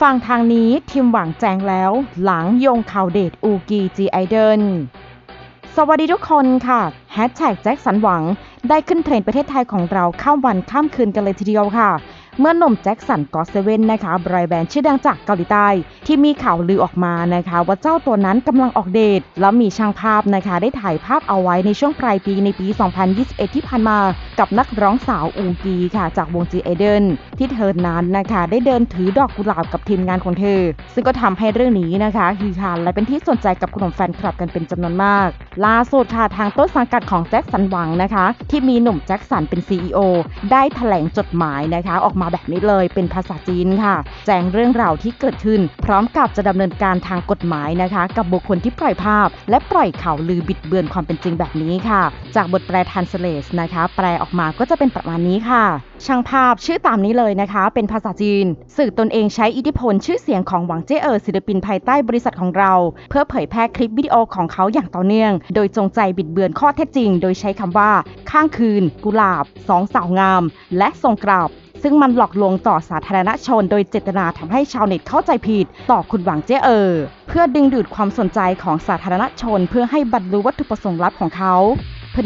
ฟังทางนี้ทีมหวังแจงแล้ว หลังยงข่าวเดทอูกีจีไอเดนสวัสดีทุกคนค่ะแฮชแท็กแจ็คสันหวัง ได้ขึ้นเทรนด์ประเทศไทยของเราข้ามวันข้ามคืนกันเลยทีเดียวค่ะ เมื่อหนุ่มแจ็คสันกอสเซเว่นนะคะบรายแบนด์ชื่อดังจากเกาหลีใต้ ที่มีข่าวลือออกมานะคะ ว่าเจ้าตัวนั้นกำลังออกเดท แล้วมีช่างภาพนะคะ ได้ถ่ายภาพเอาไว้ในช่วงปลายปีในปี 2021 ที่ผ่านมา กับนักร้องสาวอูกีค่ะ จากวงจีเอเดนที่เธอนั้นนะคะ ได้เดินถือดอกกุหลาบกับทีมงานของเธอ ซึ่งก็ทำให้เรื่องนี้นะคะฮือฮาและเป็นที่สนใจกับกลุ่มแฟนคลับกันเป็นจำนวนมาก ล่าสุดค่ะทางต้นสังกัดของแจ็คสันหวังนะคะ ที่มีหนุ่มแจ็คสันเป็น CEO ได้แถลงจดหมายนะคะออกมาแบบนี้เลยเป็นภาษาจีนค่ะ แจ้งเรื่องราวที่เกิดขึ้น พร้อมกับจะดำเนินการทางกฎหมายนะคะ กับบุคคลที่ปล่อยภาพ และปล่อยข่าวลือบิดเบือนความเป็นจริงแบบนี้ค่ะ จากบทแปลทันสเลสนะคะ แปลออกมาก็จะเป็นประมาณนี้ค่ะ ช่างภาพชื่อตามนี้เลยนะคะ เป็นภาษาจีน สื่อตนเองใช้อิทธิพลชื่อเสียงของหวังเจ้เอ๋อศิลปินภายใต้บริษัทของเรา เพื่อเผยแพร่คลิปวิดีโอของเขาอย่างต่อเนื่อง โดยจงใจบิดเบือนข้อเท็จจริง โดยใช้คำว่า ข้างคืน กุหลาบสองสาวงาม และทรงกราบ ซึ่งมันหลอกลวงต่อสาธารณชน โดยเจตนาทำให้ชาวเน็ตเข้าใจผิด ต่อคุณหวังเจ้เอ๋อเพื่อดึงดูดความสนใจของสาธารณชน เพื่อให้บรรลุวัตถุประสงค์ลับของเขา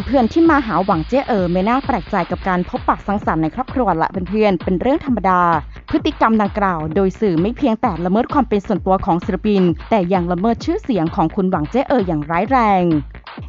เพื่อนๆที่มาหาหวังเจ้เอ๋อไม่น่าแปลกใจกับการพบปะสังสรรค์ในครอบครัวละเพื่อนๆเป็นเรื่องธรรมดา พฤติกรรมดังกล่าว โดยสื่อไม่เพียงแต่ละเมิดความเป็นส่วนตัวของศิลปิน แต่ยังละเมิดชื่อเสียงของคุณหวังเจ้เอ๋ออย่างร้ายแรง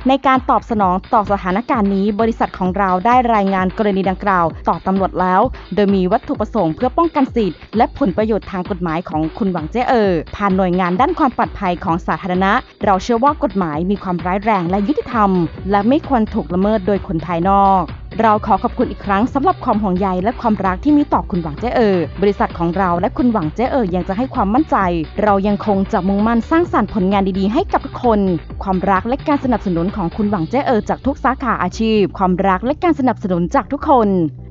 ในการตอบสนองต่อสถานการณ์นี้ บริษัทของเราได้รายงานกรณีดังกล่าว ต่อตำรวจแล้ว โดยมีวัตถุประสงค์เพื่อป้องกันสิทธิ์และผลประโยชน์ทางกฎหมายของคุณหวังเจ้เอ๋อผ่านหน่วยงานด้านความปลอดภัยของสาธารณะ เราเชื่อว่ากฎหมายมีความร้ายแรงและยุติธรรม และไม่ควรถูกละเมิดโดยคนภายนอก เราขอขอบคุณอีกครั้งสำหรับความห่วงใยและความรักที่มีต่อคุณหวังเจ้เออบริษัทของเราและคุณหวังเจ้เออยังจะให้ความมั่นใจ เรายังคงจะมุ่งมั่นสร้างสรรค์ผลงานดีๆ ให้กับทุกคน ความรักและการสนับสนุนของคุณหวังเจ้เออจากทุกสาขาอาชีพ ความรักและการสนับสนุนจากทุกคน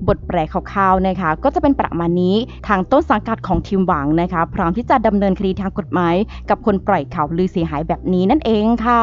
บทแปลคร่าวๆนะคะ ก็จะเป็นประมาณนี้ทางต้นสังกัดของทีมหวังนะคะ พร้อมที่จะดำเนินคดีทางกฎหมาย กับคนปล่อยข่าวลือเสียหายแบบนี้นั่นเองค่ะ